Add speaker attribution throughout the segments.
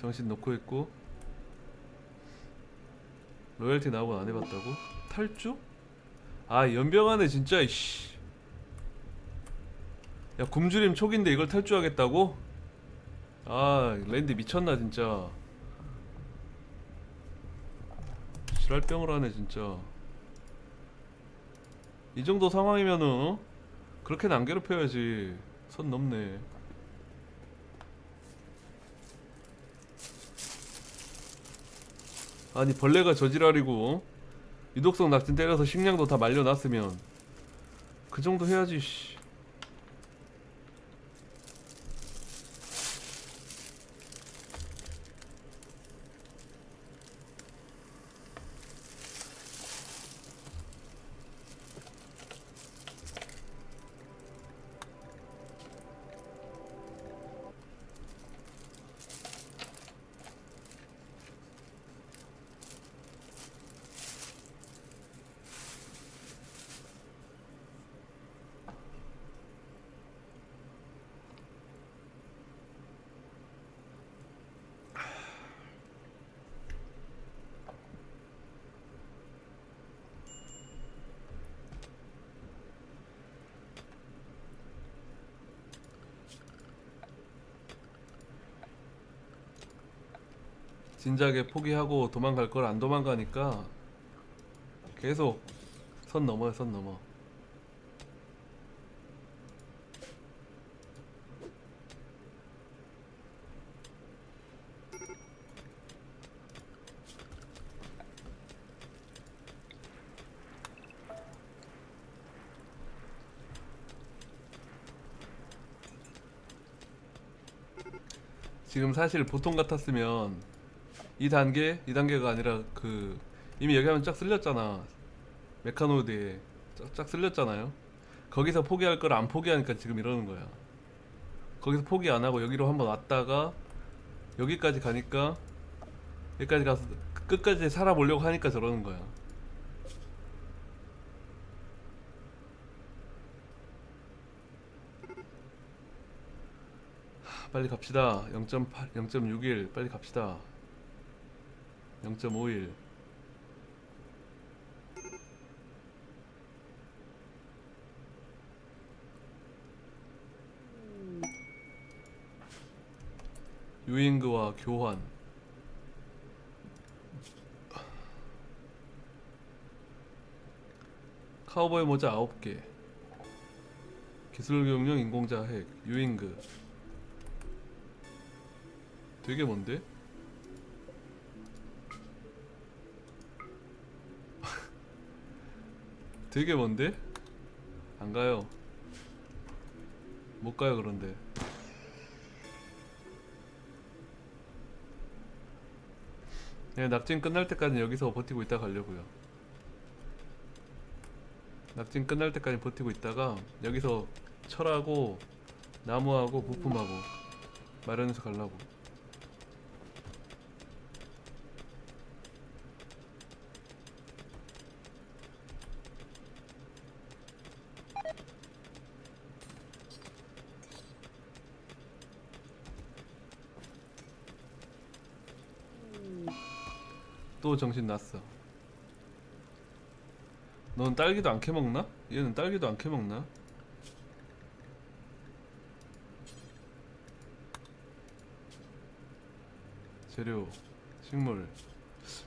Speaker 1: 정신 놓고 있고 로열티 나오고 안 해봤다고? 탈주? 아 연병하네 진짜 이씨 야 굶주림 촉인데 이걸 탈주하겠다고? 아 랜디 미쳤나 진짜 지랄병을 하네 진짜 이 정도 상황이면은 어? 그렇게는 안 괴롭혀야지 선 넘네 아니 벌레가 저지랄이고 어? 유독성 낙진 때려서 식량도 다 말려놨으면 그 정도 해야지 씨. 진작에 포기하고 도망갈 걸 안 도망가니까 계속 선 넘어요 선 넘어. 지금 사실 보통 같았으면 이 단계 이 단계가 아니라 그 이미 여기 하면 쫙 쓸렸잖아. 메카노드에 쫙, 쫙 쓸렸잖아요. 거기서 포기할 걸 안 포기하니까 지금 이러는 거야. 거기서 포기 안 하고 여기로 한번 왔다가 여기까지 가니까 여기까지 가서 끝까지 살아보려고 하니까 저러는 거야. 하, 빨리 갑시다. 0.8 0.61 빨리 갑시다 0.51 유인그와 교환. 카우보이 모자 9개. 기술교육용 인공자 핵 유인그. 되게 뭔데? 되게 먼데? 안 가요. 못 가요, 그런데. 네, 낙진 끝날 때까지 여기서 버티고 있다 가려고요. 낙진 끝날 때까지 버티고 있다가 여기서 철하고 나무하고 부품하고 마련해서 가려고. 또 정신 났어. 넌 딸기도 안 캐먹나? 얘는 딸기도 안 캐먹나? 재료, 식물.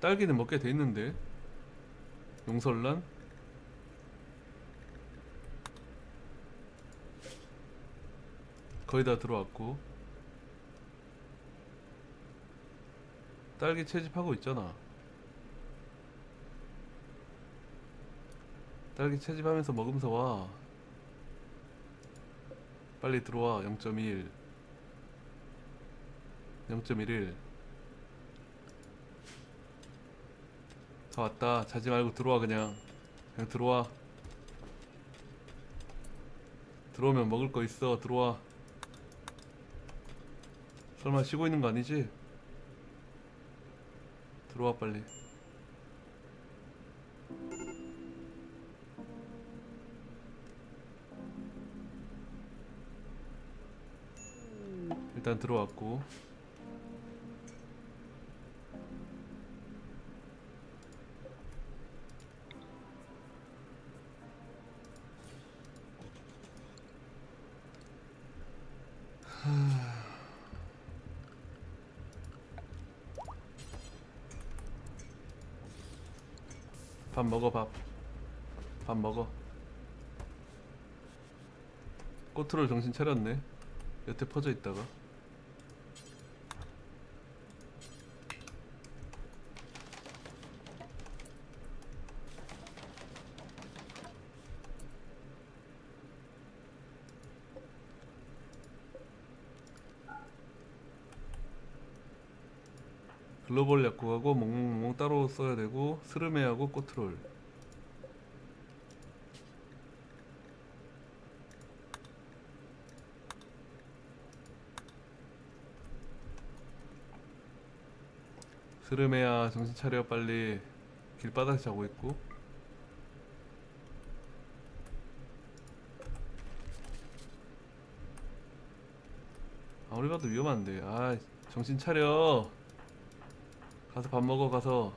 Speaker 1: 딸기는 먹게 돼 있는데. 용설란? 거의 다 들어왔고. 딸기 채집하고 있잖아. 딸기 채집하면서 먹으면서 와. 빨리 들어와. 0.1. 0.11. 다 왔다. 자지 말고 들어와 그냥. 그냥 들어와. 들어오면 먹을 거 있어. 들어와. 설마 쉬고 있는 거 아니지? 들어와 빨리. 일단 들어왔고 밥 먹어 밥. 밥 먹어. 꼬투를 정신 차렸네. 여태 퍼져 있다가. 글로벌 약국하고 몽몽몽 따로 써야 되고 스르메하고 꼬트롤. 스르메야 정신 차려 빨리. 길바닥에 자고 있고. 아무리 봐도 위험한데. 아 정신 차려 가서 밥 먹어 가서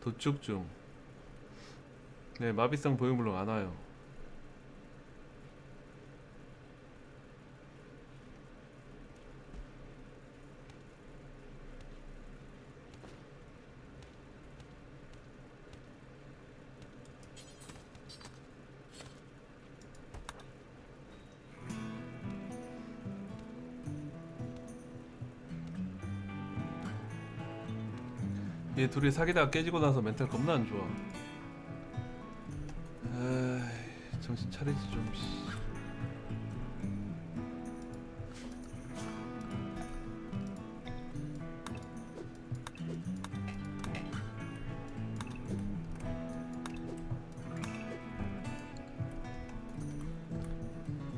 Speaker 1: 도축 중. 네, 마비성 보행물로 안 와요. 얘 둘이 사귀다가 깨지고 나서 멘탈 겁나 안 좋아. 에이, 정신 차리지 좀. 씨.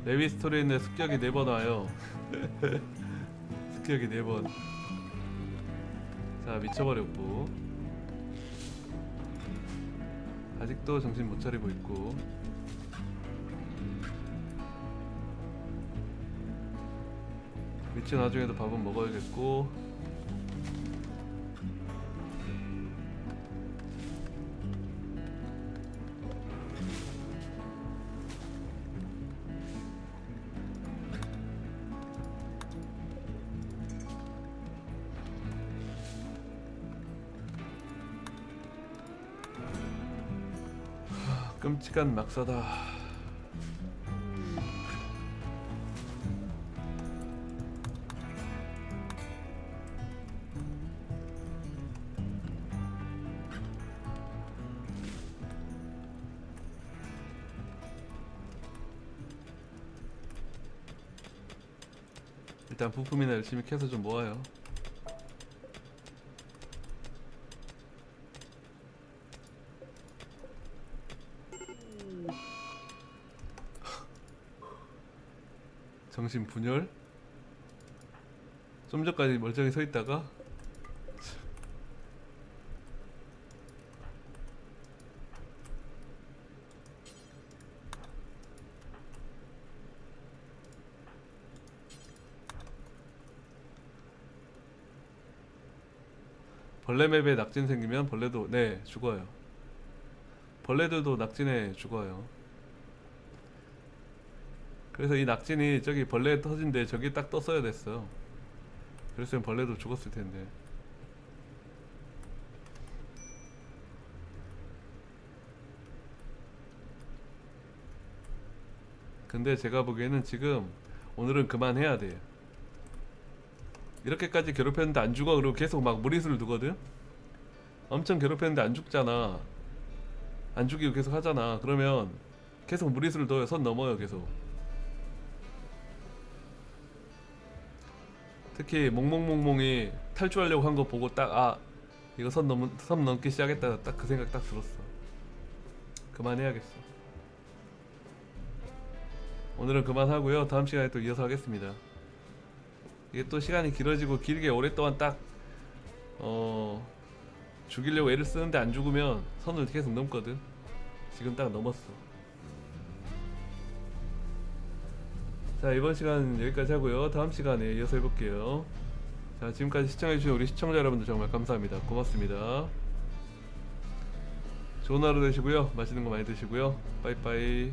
Speaker 1: 레비 스토리인데 습격이 네 번 와요. 습격이 네 번. 자 미쳐버렸고. 아직도 정신 못 차리고 있고. 미친 와중에도 밥은 먹어야겠고 끔찍한 막사다. 일단 부품이나 열심히 캐서 좀 모아요 정신 분열? 좀 전까지 멀쩡히 서 있다가 벌레 맵에 낙진 생기면 벌레도 네 죽어요. 벌레들도 낙진에 죽어요. 그래서 이 낙진이 저기 벌레 터진데 저기 딱 떴어야 됐어. 그랬으면 벌레도 죽었을 텐데. 근데 제가 보기에는 지금 오늘은 그만해야 돼요. 이렇게까지 괴롭혔는데 안 죽어 그리고 계속 막 무리수를 두거든. 엄청 괴롭혔는데 안 죽잖아. 안 죽이고 계속 하잖아. 그러면 계속 무리수를 둬요. 선 넘어요 계속. 특히 몽몽몽몽이 탈주하려고 한 거 보고 딱 아 이거 선 넘, 선 넘기 시작했다. 딱 그 생각 딱 들었어. 그만해야겠어. 오늘은 그만하고요. 다음 시간에 또 이어서 하겠습니다. 이게 또 시간이 길어지고 길게 오랫동안 딱 어 죽이려고 애를 쓰는데 안 죽으면 선을 계속 넘거든. 지금 딱 넘었어 자 이번 시간 여기까지 하고요. 다음 시간에 이어서 해볼게요. 자 지금까지 시청해주신 우리 시청자 여러분들 정말 감사합니다. 고맙습니다. 좋은 하루 되시고요. 맛있는 거 많이 드시고요. 빠이빠이.